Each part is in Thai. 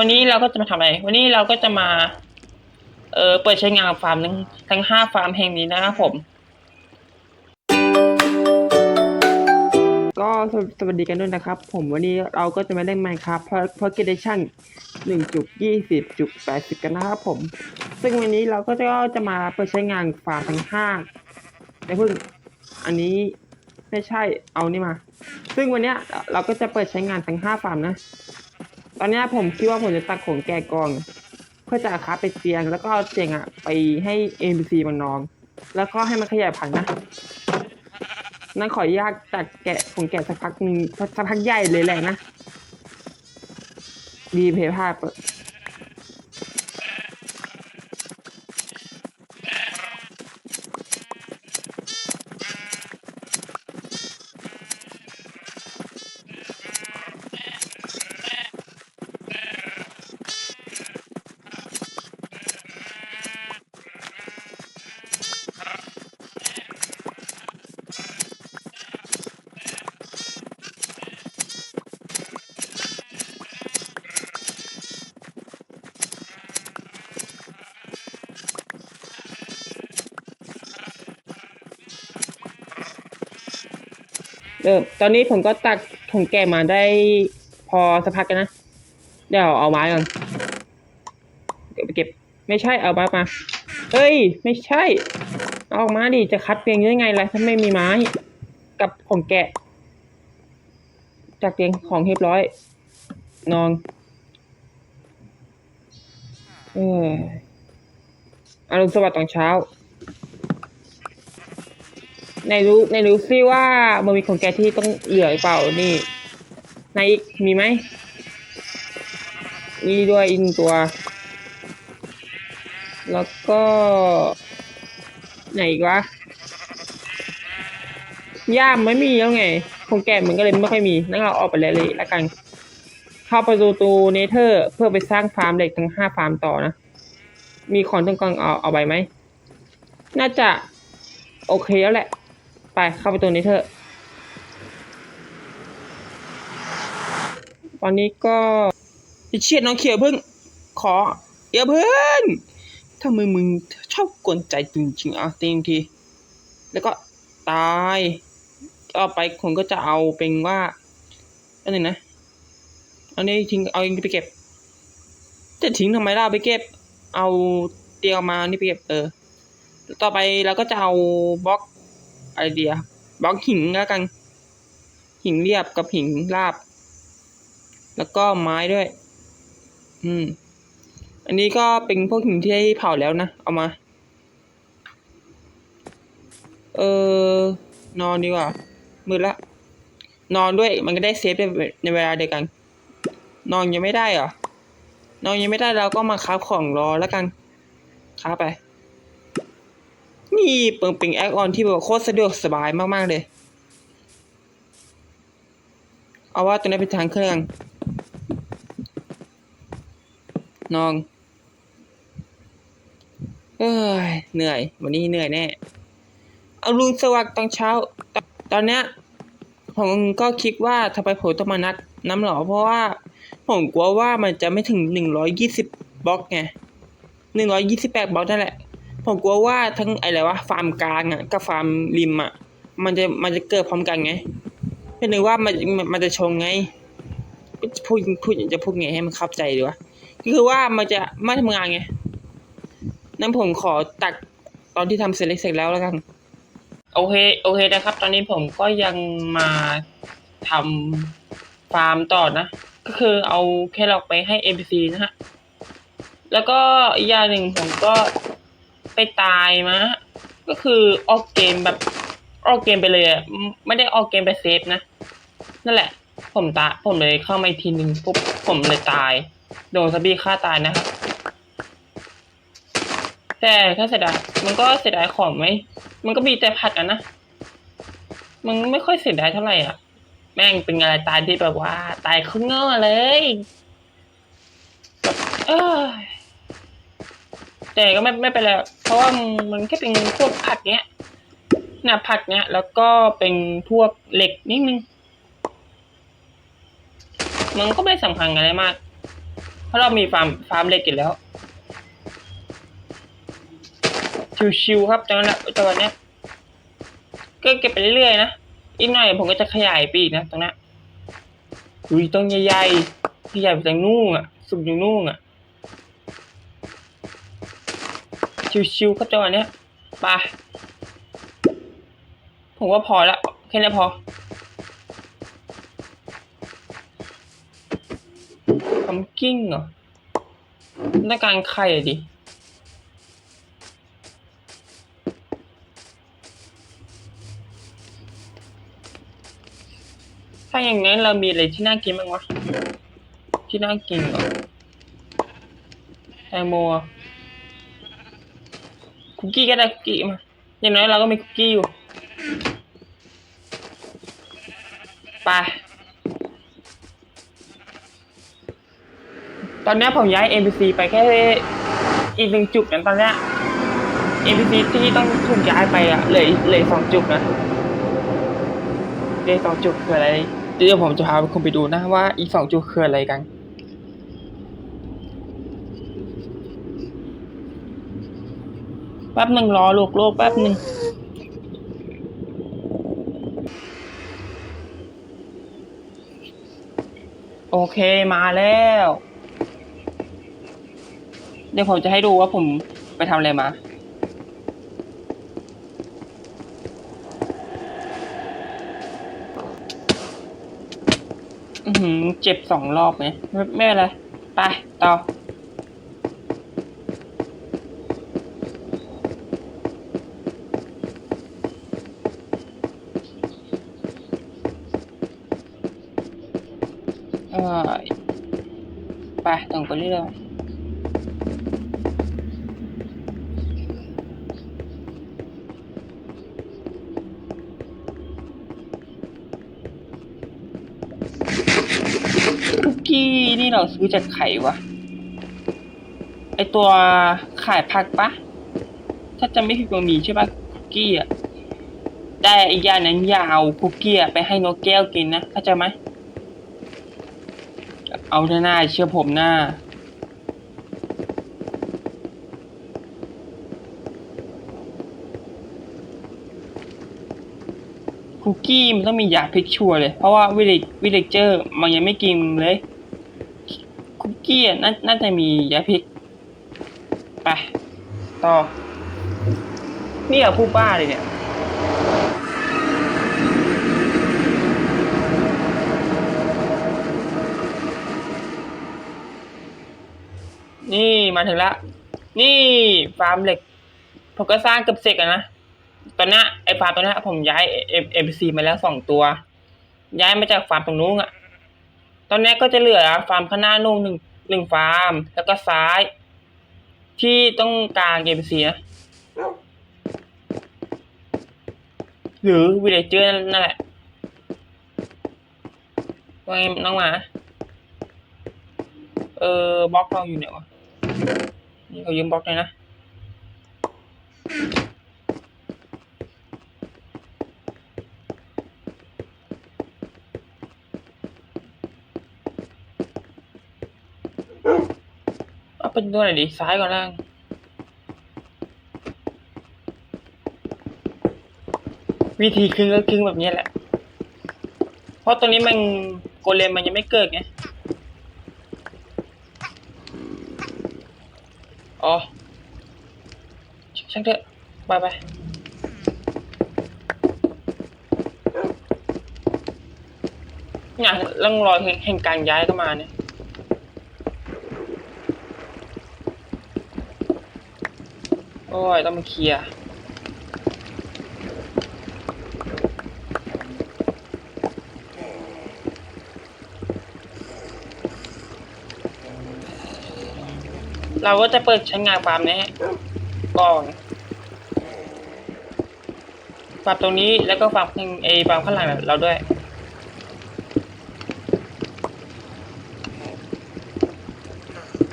วันนี้เราก็จะมาทำอะไร วันนี้เราก็จะมา เออเปิดใช้งานฟาร์มทั้งทั้งห้าฟาร์มแห่งนี้นะครับผม ก็สวัสดีกันด้วยนะครับ ผมวันนี้เราก็จะมาเล่น Minecraft เพราะเพราะ Edition หนึ่งจุดยี่สิบจุดแปดสิบกันนะครับผม ซึ่งวันนี้เราก็จะจะมาเปิดใช้งานฟาร์มทั้งห้าในเพิ่งอันนี้ไม่ใช่เอานี่มา ซึ่งวันนี้เราก็จะเปิดใช้งานทั้งห้าฟาร์มนะ ตอนนี้ผมคิดว่าผมจะตัดขนแกะกองเพื่อจะเอาคาไปเตียง แล้วก็เอาเตียงอะ ไปให้ NPC มันนอน แล้วก็ให้มันขยายพันธุ์นะ นั่นขออนุญาตตัดแกะของแกะสักพักนึงสักพักใหญ่เลยแหละนะ ดีเพย์ภาพเปิด เออตอนนี้ผมก็ตัดของแกะมาได้พอสักพักกันนะ เดี๋ยวเอาไม้ก่อนเดี๋ยวไปเก็บ ไม่ใช่เอาไม้มา เอ้ย ไม่ใช่ เอาออกมาดิ จะคัดเพียงยังไงล่ะถ้าไม่มีไม้ กับของแกะ จากเตียงของเรียบร้อย นอน เอออรุณสวัสดิ์ตอนเช้า ในรู้ในรู้ซิว่ามันมีของแกที่ต้องเหลือเปล่านี่ในอีกมีไหมนี่ด้วยอีกหนึ่งตัว แล้วก็ ไหนอีกวะย่ามไม่มีแล้วไงของแกมันก็เลยไม่ค่อยมีนั่นเราออกไปเลยเลยละกัน เข้าประตูตูเนเธอร์ เพื่อไปสร้างฟาร์มเหล็กทั้งห้าฟาร์มต่อนะ มีของต้องกองเอาเอาไปไหม น่าจะ โอเคแล้วแหละ ไปเข้าไประตูนี้เถอะ ตอนนี้ก็เชียดน้องเขียวพึ่ง ขอเดี๋ยวพึ่งถ้ามึงมึงชอบกวนใจจริงๆอะตีงที แล้วก็ตายต่อไปคนก็จะเอาเป็นว่าอันนี้นะอันนี้ทิ้งเอาอันนี้ไปเก็บ จะทิ้งทำไมล่ะไปเก็บ เอาเตียงมานี่ไปเก็บเออ ต่อไปเราก็จะเอาบล็อก ไอเดียบล็อกหินแล้วกัน หินเรียบกับหินราบ แล้วก็ไม้ด้วย อืม อันนี้ก็เป็นพวกหินที่เผาแล้วนะ เอามา เออนอนดีกว่ามืดละ นอนด้วยมันก็ได้เซฟในเวลาเดียวกัน นอนยังไม่ได้เหรอนอนยังไม่ได้เราก็มาคราฟของรอแล้วกันคราฟไป นี่เปิงเป็นแอคออนที่แบบโคตรสะดวกสบายมากๆเลย เอาว่าตัวนี้เป็นทางเครื่องนอง เอ้ย เหนื่อย วันนี้เหนื่อยแน่ เอาลุงสวัสดิ์ตอนเช้าตตอนเนี้ยผมก็คิดว่าทำไมผมต้องมานัดน้ำหรอเพราะว่า ผมกลัวว่ามันจะไม่ถึงหนึ่งร้อยยี่สิบบล็อกไงหนึ่งร้อยยี่สิบแปดบล็อกนั่นแหละ ผมกลัวว่าทั้งอะไรวะฟาร์มกลางอะกับฟาร์มริมอะ มันจะมันจะเกิดพร้อมกันไงเป็นหนึ่งว่ามันมันจะชงไงพูดพูดจะพูดไงให้มันเข้าใจดีวะก็คือว่ามันจะไม่ทำงานไงนั้นผมขอตัดตอนที่ทำเสร็จเสร็จแล้วแล้วกัน โอเค โอเคนะครับ ตอนนี้ผมก็ยังมาทำฟาร์มต่อนะ ก็คือเอาแครอทไปให้ NPC นะฮะ แล้วก็อีกอย่างหนึ่งผมก็ ไปตายมาก็คือออกเกมแบบออกเกมไปเลยอะไม่ได้ออกเกมไปเซฟนะ นั่นแหละ ผมตาผมเลยเข้ามาอีกทีหนึ่งปุ๊บผมเลยตาย โดนซาบี้ฆ่าตายนะครับ แต่ถ้าเสียดายมันก็เสียดายของไหม มันก็มีแต่ผัดอะนะ มันไม่ค่อยเสียดายเท่าไหร่อะ แม่งเป็นอะไรตายที่แบบว่า ตายขึ้นเงาเลยแบบเอ้ย แต่ก็ไม่ไม่เป็นไรเพราะว่ามันมันแค่เป็นพวกผัดเนี้ยนะผัดเนี้ยแล้วก็เป็นพวกเหล็กนิดนึงมันก็ไม่สำคัญอะไรมาก เพราะเรามีฟาร์มฟาร์มเหล็กอยู่แล้ว ชิวๆครับจังหวะจังหวะเนี้ยก็เก็บไปเรื่อยๆนะอีกหน่อยผมก็จะขยายปีกนะตรงนั้นอุ้ยต้นใหญ่ๆที่ใหญ่ไปทางนู่นอะ สุดอยู่นู่นอะ ชิวๆครับจังหวะเนี้ยไปผมว่าพอละแค่นี้พอทำกิ้งเหรอต้องการไข่ดิถ้าอย่างนั้นเรามีอะไรที่น่ากินบ้างวะที่น่ากินเหรอแตงโม คุกกี้ก็ได้คุกกี้มาอย่างน้อยเราก็มีคุกกี้อยู่ไปตอนนี้ผมย้าย NPC ไปแค่อีกหนึ่งจุดนั้นตอนนี้ NPC ที่ต้องถูกย้ายไปอะเหลือเหลือสองจุดนะเหลือสองจุดคืออะไรเดี๋ยวผมจะพาคุณไปดูนะว่าอีกสองจุดคืออะไรกัน แป๊บหนึ่งรอลูกโลกแป๊บหนึ่งโอเคมาแล้ว เดี๋ยวผมจะให้ดูว่าผมไปทำอะไรมาอือเจ็บสองรอบไหมไม่ไม่เป็นไร ไป ต่อ เออไปตรงไปเรื่อยคุกกี้นี่ เราซื้อจากไข่วะ ไอตัวขายผักปะ ถ้าจะไม่ผิดมันมีใช่ปะคุกกี้อะ ได้อีกอย่างนั้นยาเอาคุกกี้อะไปให้นกแก้วกินนะเข้าใจไหม เอาหน้าเชื่อผมหน้าคุกกี้มันต้องมียาพิษชัวเลย เพราะว่าวิลเลวิลเลเจอร์มันยังไม่กินเลย กี้น่าน่าจะมียาพิษไป ต่อ นี่เหรอผู้บ้าเลยเนี่ย นี่มาถึงละ นี่ฟาร์มเหล็ก ผมก็สร้างเกือบเสร็จแล้วนะ ตอนนี้ไอ้ฟาร์มตัวนี้ผมย้ายเอ็มซีมาแล้วสองตัว ย้ายมาจากฟาร์มตรงนู้นอะตอนนี้ก็จะเหลือฟาร์มข้างหน้านู่นหนึ่ง หนึ่งฟาร์ม แล้วก็ซ้าย ที่ต้องการเกมเสีย หรือวิลเลเจอร์นั่นแหละว่าไงน้องหมา เออบล็อกเราอยู่ไหนวะ นี่เขายืมบล็อกเลยนะ เป็นตัวไหนดีซ้ายก่อนล่างวิธีครึ่งก็ครึ่งแบบนี้แหละ เพราะตอนนี้มันโกเลมมันยังไม่เกิดไง อ๋อ ช่างเถอะไปไปเนี่ยร่องรอยแห่งการย้ายก็มาเนี่ย อ้ยต้องมาเคลียร์เราก็จะเปิดใช้งานฟาร์มนี้ก่อนฟาร์มตรงนี้แล้วก็ฟาร์มเอฟาร์มข้างหลังเราด้วย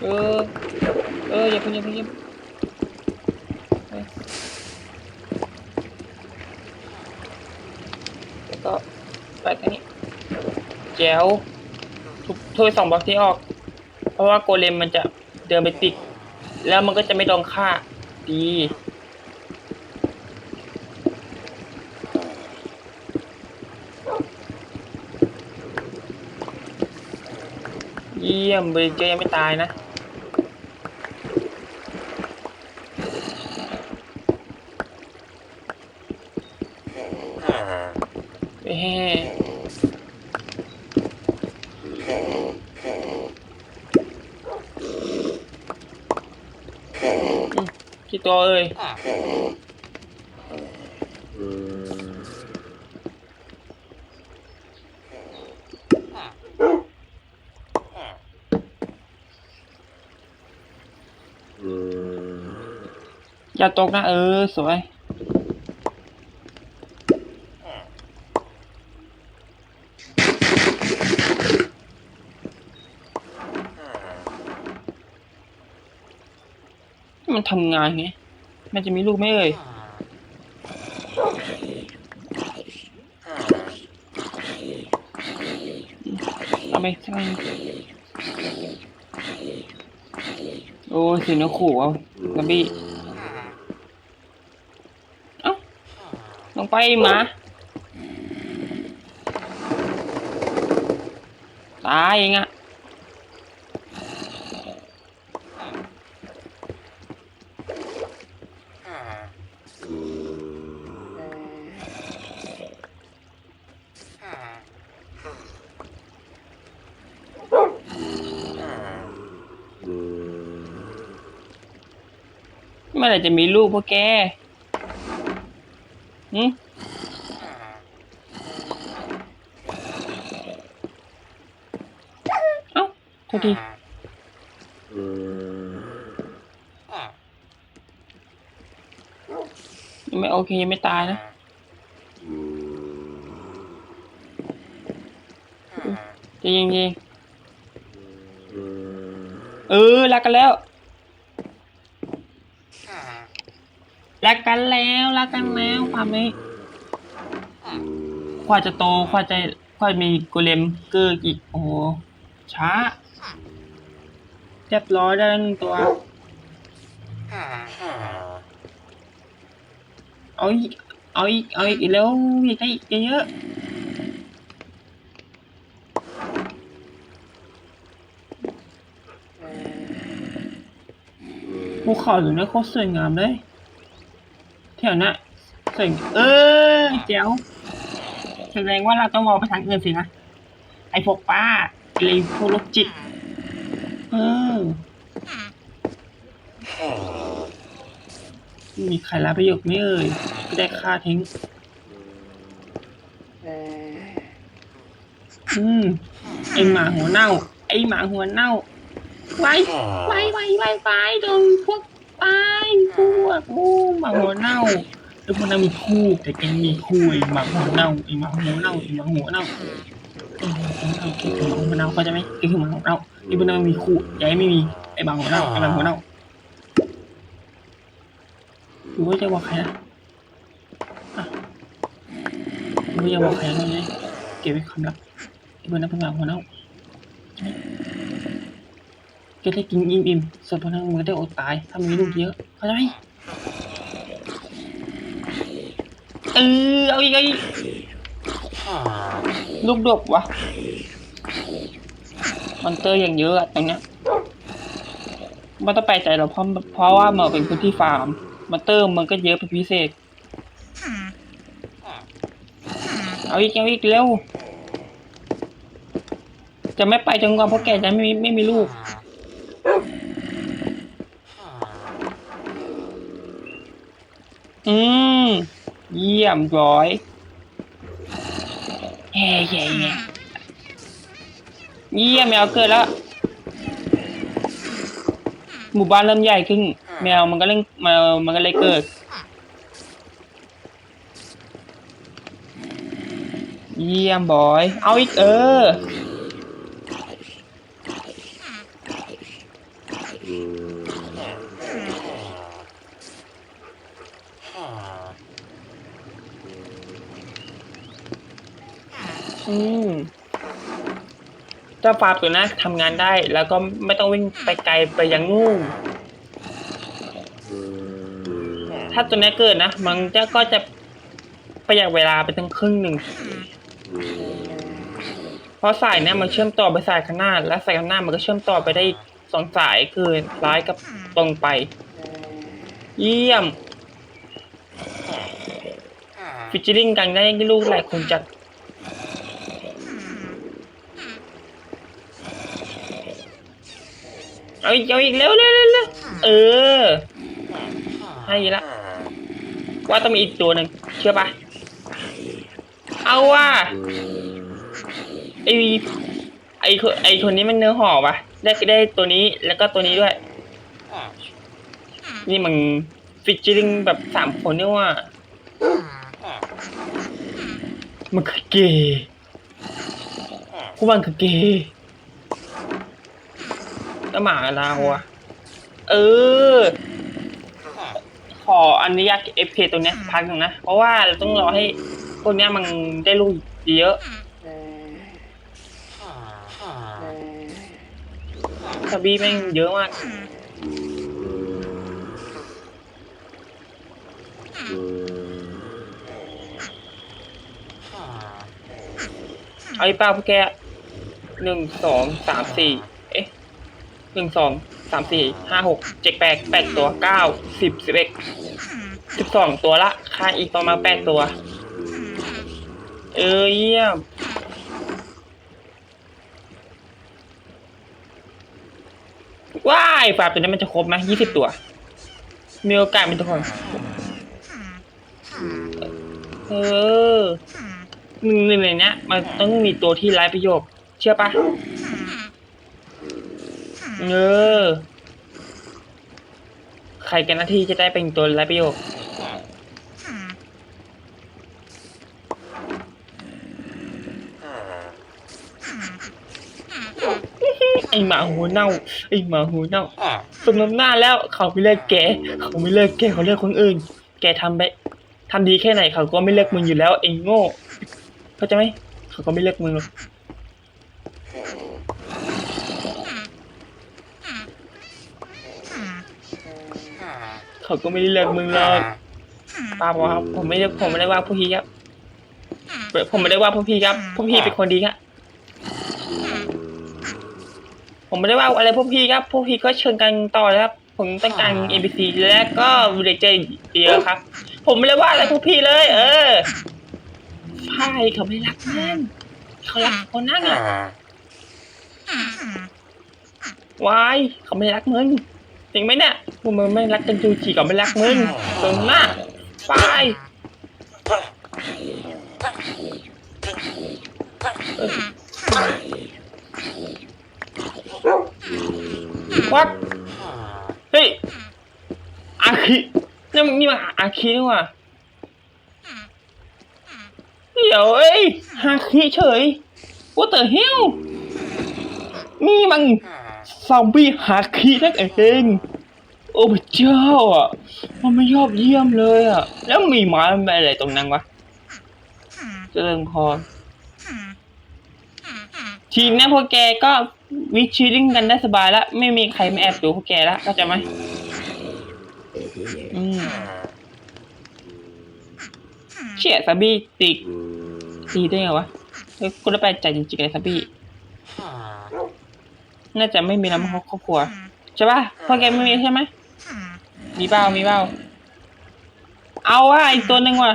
เออเอออย่าเพิ่งอย่าเพิ่งอย่าเพิ่งเออแล้วก็ไป ก้วทุกถ้วยสองบล็อกที่ออก เพราะว่าโกเลมมันจะเดินไปติด แล้วมันก็จะไม่โดนฆ่าดีเยี่ยมเบรเจอร์ยังไม่ตายนะ เฮ้อืมกี่ ตัวเอ่ยอย่าตกนะเออ สวย มันทำงานไงมันจะมีลูกไหมเอ่ยเอาไปสักอันโอ้สีนกขู่เอาลับบี้เอ้าลงไปหมาตายเองอะ มื่อไหร่จะมีลูกพวกแกหืมเอ้าโทษทียังไม่โอเคยังไม่ตายนะจะยิงยิงเออรักกันแล้ว รักกันแล้วรักกันแล้วความนี้กว่าจะโตกว่าจะกว่ามีโกเลมเกอร์อีกโอ้โหช้าเรียบร้อยได้วหนึ่งตัว เอาอีกเอาอีกเอาอีกแล้วอยากได้อีกเยอะภูเขาอยู่เนี่ยโคตรสวยงามเลย แถวนะสวยเออเจ๋วแสดงว่าเราต้องมองไปทางอื่นสินะ ไอพวกป้าไอพวกโรคจิต เออมีใครรับประโยชน์ไหม่เอ่ยได้ค่าทิ้งอืมไอหมาหัวเน่า ไอหมาหัวเน่า ไว้ ไว้ ไว้ ไว้ ไว้โดนพวกตา พวกโอ้หมาหัวเน่าไอพวกนั้นมีคู่แต่แกมีคู่ไอหมาหัวเน่าไอหมาหัวเน่าไอหมาหัวเน่าไอหมาหัวเน่าแกคือหมาหัวเน่าเข้าใจไหมแกคือหมาหัวเน่าไอพวกนั้นมีคู่ย่าให้ไม่มีไอ้หมาหัวเน่าไอ้หมาหัวเน่าหรือว่าจะบอกใครนะอะหรือว่าจะบอกใครนะเนี่ยเก็บไว้ความลับไอพวกนั้นเป็นหมาหัวเน่า แกได้กินอิ่มอิ่มๆส่วนพนักมันก็ได้อดตาย ถ้ามีลูกเยอะเข้าใจไหมเออเอาอีกเอาอีกลูกดกวะมอนเตอร์อย่างเยอะอะตรงเนี้ยไม่ต้องแปใจหรอกเพราะเพราะว่ามันเป็นพื้นที่ฟาร์มมอนเตอร์มันก็เยอะเป็นพิเศษ เอาอีกเอาอีกเร็ว จะไม่ไปจนกว่าพวกแกจะไม่มีไม่มีลูก อืม เยี่ยมร้อยเย่เย่เฮ้เยี่ยมแมวเกิดแล้วหมู่บ้านเริ่มใหญ่ขึ้น แมวมันก็เล่นแมวมันก็เลยเกิด เยี่ยมบอย เอาอีกเออ เจ้าฟาร์มตัวนั้นทำงานได้ แล้วก็ไม่ต้องวิ่งไปไกลไปยังงูถ้าตัวนี้เกิดนะ มันจะก็จะประหยัดเวลาไปตั้งครึ่งหนึ่ง เพราะสายเนี่ยมันเชื่อมต่อไปสายข้างหน้า และสายข้างหน้ามันก็เชื่อมต่อไปได้สองสายคือซ้ายกับตรงไป เยี่ยมฟิชชอริงกันได้ลูกหลายคนจัด เอาอีกเอาอีกเร็วเร็วเร็วเร็วเออ ให้ละ ว่าต้องมีอีกตัวหนึ่งเชื่อปะเอาว่าไอไอคนไอคนนี้มันเนื้อห่อปะได้ได้ตัวนี้แล้วก็ตัวนี้ด้วย นี่มันฟิชเชอริงแบบสามคนนี่ว่ามันคือเกย์พวกมันคือเกย์ แล้วหมาเราอะเออ ขออนุญาตเอฟเคตรงเนี้ยพักหนึ่งนะ เพราะว่าเราต้องรอให้พวกเนี้ยมันได้ลูกเยอะซาบี้แม่งเยอะมากเอาอีกเป้าพวกแกหนึ่งสองสามสี่เอ๊ะ หนึ่งสองสามสี่ห้าหกเจ็ดแปดแปดตัวเก้าสิบสิบเอ็ดสิบสองตัวละค่าอีกประมาณแปดตัว เออเยี่ยมว้ายฝาตัวนี้มันจะครบไหมยี่สิบตัว มีโอกาสเป็นตัวคนเออหนึ่งหนึ่งในเนี้ย มันต้องมีตัวที่ไร้ประโยชน์เชื่อปะ เออ ใครกันหน้าที่จะได้เป็นตัวไร้ประโยชน์ไอหมาหัวเน่า ไอหมาหัวเน่าสมน้ำหน้าแล้วเขาไม่เลิกแก เขาไม่เลิกแกเขาเลิกคนอื่น แกทำไปทำดีแค่ไหนเขาก็ไม่เลิกมึงอยู่แล้วไอโง่เข้าใจไหมเขาก็ไม่เลือกมึงหรอก เขาก็ไม่ได้เลือกมึงหรอกป้าบอกครับ ผมไม่ได้ผมไม่ได้ว่าผู้พี่ครับ ผมไม่ได้ว่าผู้พี่ครับผู้พี่เป็นคนดีครับ ผมไม่ได้ว่าอะไรพวกพี่ครับ พวกพี่ก็เชิญกันต่อนะครับ ผมต้องการ NPC และก็วิลเลเจอร์เยอะครับ ผมไม่ได้ว่าอะไรพวกพี่เลย เออใช่เขาไม่รักมันเขารักคนนั่งอะวายเขาไม่รักมึง จริงไหมเนี่ยพวกมึงไม่รักกันจูจีเขาไม่รักมึงตรงหน้าไปวัดเฮ้ยอาคินี่มันนี่มันอาคินี่ว่าเดี๋ยวเอ้ยฮาคิเฉย What the hell นี่มัน ซอมบี้ฮาคินั่นเอง โอ้พระเจ้าอะ มันไม่ยอดเยี่ยมเลยอะ แล้วมีไม้มันเป็นอะไรตรงนั้นวะเจริญพรทีนี้พวกแกก็วิชีริ่งกันได้สบายล้วไม่มีใครมาแอบดูพวกแกล้วเข้าใจไหมอืมเชี่ยซาบี้ติกตีได้ไงวะกูได้แปลกใจจริงๆเลยครับพี่ น่าจะไม่มีน้ำครอบครัวใช่ป่ะพ่อแกไม่มีใช่ไหมมีเปล่ามีเปล่าเอาว่ะอีกตัวหนึ่งว่ะ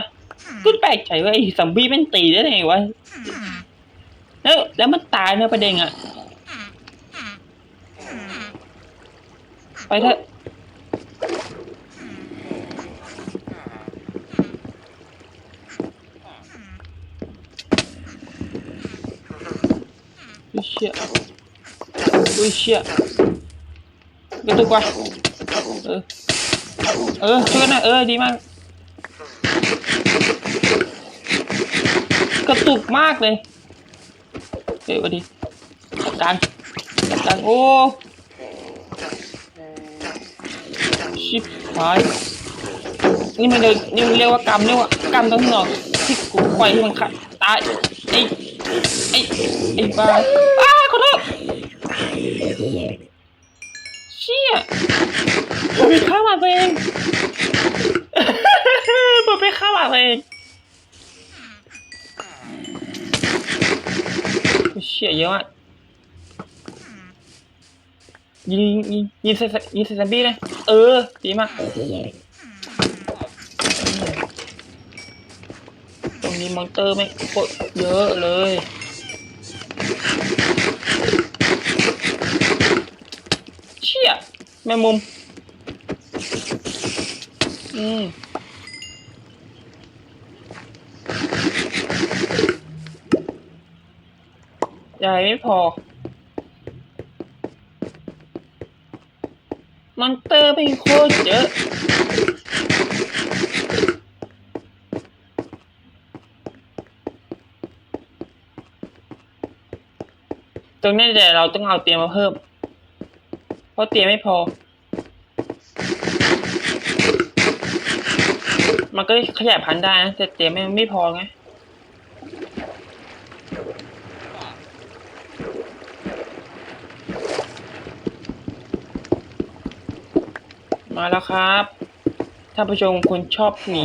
กูแปลกใจว่าไอ้ซอมบี้มันตีได้ไงวะแล้วแล้วมันตายเนอะประเด็นอะไปเถอะอุ้ยเชี่ย อุ้ยเชี่ยกระตุกว่ะเออ เออช่วยกันนะเออดีมาก กระตุกมากเลยเฮ้ยวัดีจัดการจัดการโอ้ชิบหายนี่มันเดินนี่มันเรียกว่ากรรมเรียกว่ากรรมตั้งหนอกที่กูปล่อยให้มันขาดตายไอ้ไอ้ไอ้บ้า เชี่ยผมไปฆ่าหมาตัวเองผมไปฆ่าหมาตัวเองเชี่ยเยอะมากยิงยิงยิงใส่ยิงใส่ซัมบี้เลยเออดีมากตรงนี้มอนเตอร์ไม่โคตรเยอะเลย เชี่ยแมงมุม อืมใหญ่ไม่พอ มอนเตอร์เป็นโคตรเยอะตรงนี้เดี๋ยวเราต้องเอาเตียงมาเพิ่ม ราะเตียงไม่พอ มันก็ขยายพันธุ์ได้นะแต่เตียงไม่ไม่พอไงมาแล้วครับท่านผู้ชมคนชอบหนี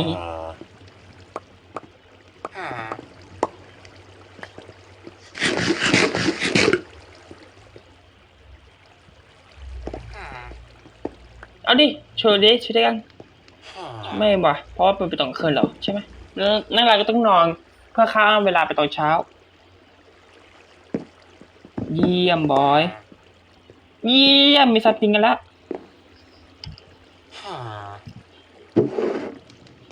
เอาดิโชว์ดิช่วยด้วยกันไม่ว่ะเพราะว่าเป็นไปตอนกลางคืนเหรอใช่ไหมแล้วนั่นเราก็ต้องนอนเพื่อข้ามเวลาไปตอนเช้า เยี่ยมบอย เยี่ยมมีสัตว์ปิงกันแล้ว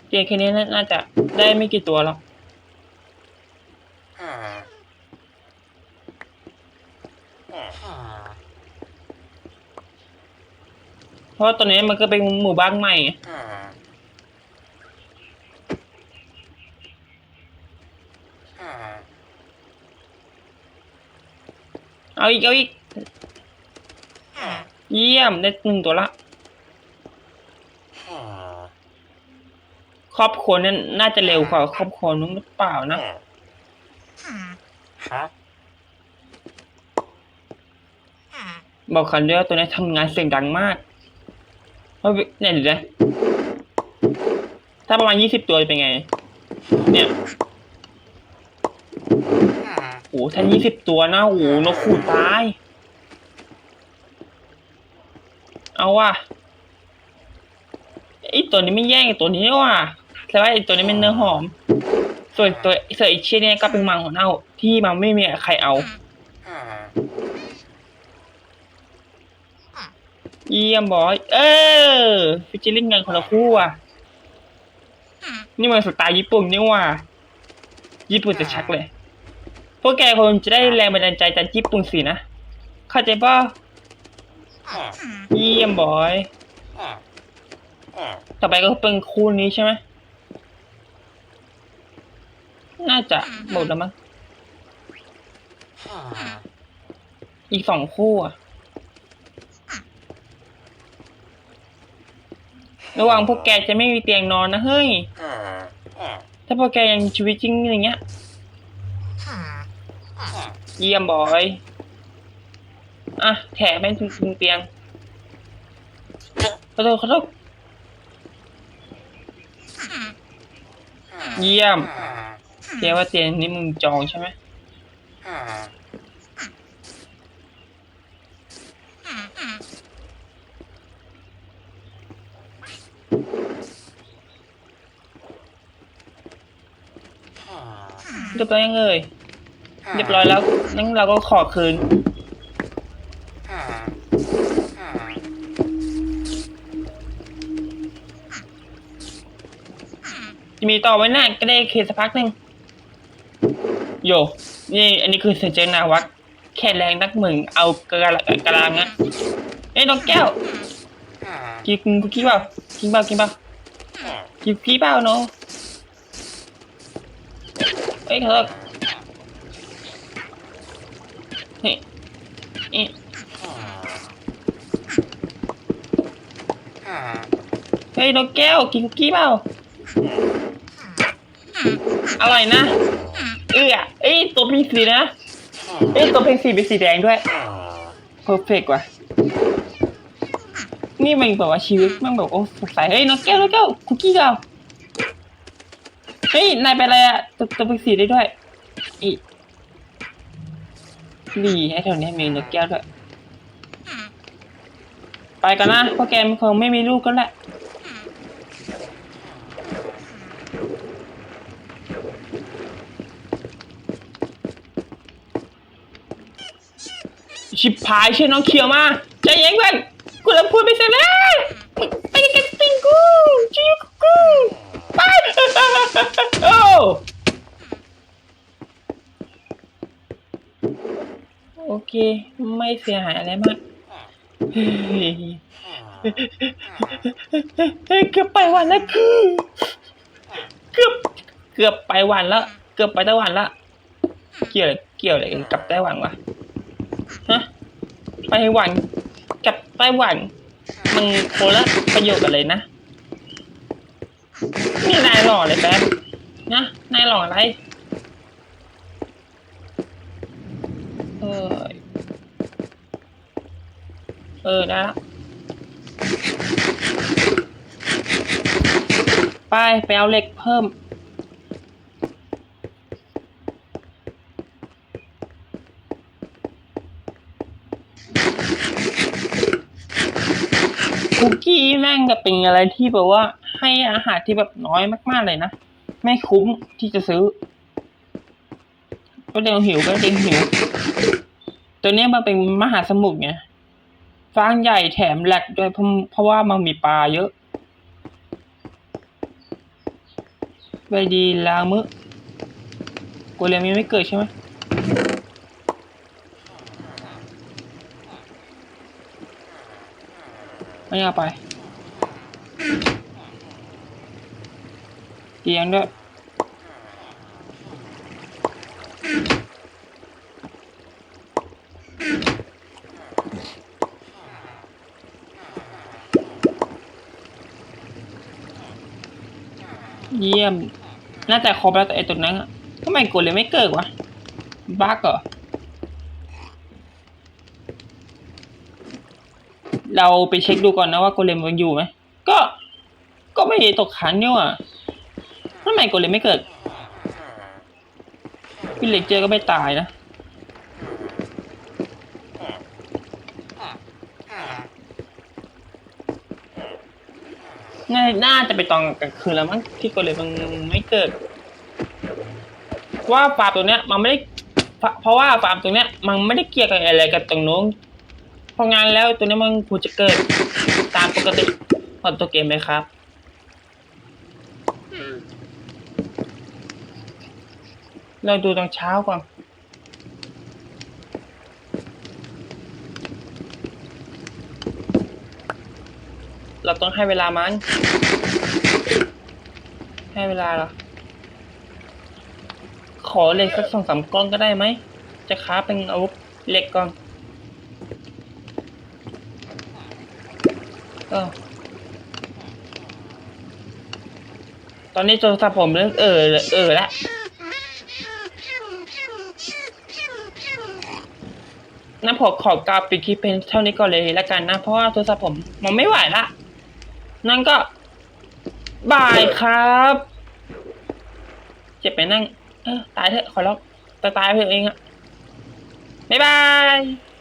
เตียงแค่นี้น่าจะได้ไม่กี่ตัวหรอกเพ ราะว่าตอนนี้มันก็เป็นหมู่บ้านใหม่ไงเอาอีก เอาอีก เยี่ยม ได้หนึ่งตัวละ ครอบครัวเนี่ยน่าจะเร็วกว่าครอบครัวนู้นหรือเปล่านะบอกคันด้วยว่าตัวนี้ทำงานเสียงดังมาก เนี่ยเดี๋ยวนะถ้าประมาณยี่สิบตัวจะเป็นไง เนี่ยโอ้โหถ้ายี่สิบตัวนะโอ้โหนกขู่ตาย เอาว่ะไอตัวนี้ไม่แย่งไอ้ตัวนี้ว่ะแต่ว่าไอตัวนี้เป็นเนื้อหอม ส่วนตัวส่วนไอเชี่ยเนี่ยก็เป็นมังของเน่าที่มันไม่มีใครเอา เยี่ยมบอย เออฟิจิลิ่งกันคนละคู่อะ นี่มันสไตล์ญี่ปุ่นนี่ว่ะญี่ปุ่นจะชักเลย พวกแกคงจะได้แรงบันดาลใจจากญี่ปุ่นสินะ เข้าใจป่ะเยี่ยมบอย ต่อไปก็เป็นคู่นี้ใช่ไหม น่าจะหมดแล้วมั้ง อีกสองคู่อะ ระหว่างพวกแกจะไม่มีเตียงนอนนะเฮ้ย ถ้าพวกแกยังมีชีวิตจริงอย่างเงี้ย เยี่ยมบอย อะ แถมเป็นถึงเตียงขอโทษขอโทษเยี่ยมเทียว่าเตียงนี้มึงจองใช่ไหม เรียบร้อยยังเอ่ยเรียบร้อยแล้วงั้นเราก็ขอคืน จะมีต่อไว้หน้าก็ได้เคสักพักหนึ่งโยนี่อันนี้คือเซนเจอร์นาวัดแค่แรงนักมึงเอากระกระลังอะเอ้ยน้องแก้วกินคุกกี้เปล่ากินเปล่ากินเปล่ากินคุกกี้เปล่าเนาะ เอ้ยเธอเฮ้ยเอ๊ะเฮ้ยนกแก้วกินคุกกี้เปล่าอร่อยนะ เอ้ยเอ้ยตัวเป็นสีนะ เอ้ยตัวเป็นสีเป็นสีแดงด้วยเพอร์เฟกว่ะ นี่มันแบบว่าชีวิตมันแบบโอ้สดใสเฮ้ยน้องแก้วน้องแก้วคุกกี้เรา เฮ้ย นายเป็นอะไรอะตัวตัวเป็นสีได้ด้วย อีดีให้แถวนี้มีนกแก้วด้วย ไปกันนะเพราะแกมันคงไม่มีลูกกันแหละ ชิบหายเช่วยน้องเขียวมา ใจเย็นเพื่อนกูจะพูดไม่เสร็จแล้วไปกันติงกูชิวกูไป โอเค ไม่เสียหายอะไรมากเกือบไปวันแล้วคือเกือบเกือบไปวันแล้ว เกือบไปไต้หวันแล้วเกี่ยวอะไรเกี่ยวอะไรกับไต้หวันวะฮะไต้หวันกับไต้หวันมันโคละประโยคกันเลยนะ นี่นายหล่อเลยแป๊บนะ นายหล่ออะไร เออ เออ ได้แล้วไปไปเอาเหล็กเพิ่ม คุกกี้แม่งก็เป็นอะไรที่แบบว่า ให้อาหารที่แบบน้อยมากๆเลยนะ ไม่คุ้มที่จะซื้อ ก็เดี๋ยวหิวก็เดี๋ยวหิว ตัวเนี้ยมันเป็นมหาสมุทรไงฟางใหญ่แถมแหลกด้วยเพราะเพราะว่ามันมีปลาเยอะไปดีลามึกูเรียนยังไม่เกิดใช่ไหมไม่เอาไป เตียงด้วยเยี่ยม น่าจะครบแล้วแต่ไอตัวนั้นอะทำไมกดเลยไม่เกิดวะ บั๊กเหรอ เราไปเช็คดูก่อนนะว่าโกเลมมันอยู่ไหม ก็ ก็ไม่ตกขันเนี่ยว่ะ ไมโกเลมไม่เกิดวิลเลจเจอร์ก็ไม่ตายนะน่าน่าจะไปตอนกลางคืนแล้วมั้งที่โกเลมมันไม่เกิด ว่าฟาร์มตัวเนี้ย มันไม่ได้เพราะว่าฟาร์มตัวเนี้ย มันไม่ได้เกี่ยวกับอะไรกับตรงนู้นพองานแล้วตัวนี้มันควรจะเกิดตามปกติของตัวเกมเลยครับ เราดูตอนเช้าก่อน เราต้องให้เวลามัน ให้เวลาเหรอ ขอเหล็กสักสองสามก้อนก็ได้ไหม จะค้าเป็นอาวุธเหล็กก่อนเออตอนนี้โทรศัพท์ผมเรื่องเออเออและนั่น ผมขอกาปิดคลิปเพนเท่านี้ก่อนเลยละกันนะ เพราะว่าโทรศัพท์ผมมันไม่ไหวละ นั่นก็บายครับ เจ็บไปนั่ง เออตายเถอะขอร้องตายตายเพื่อเองอะบ๊ายบาย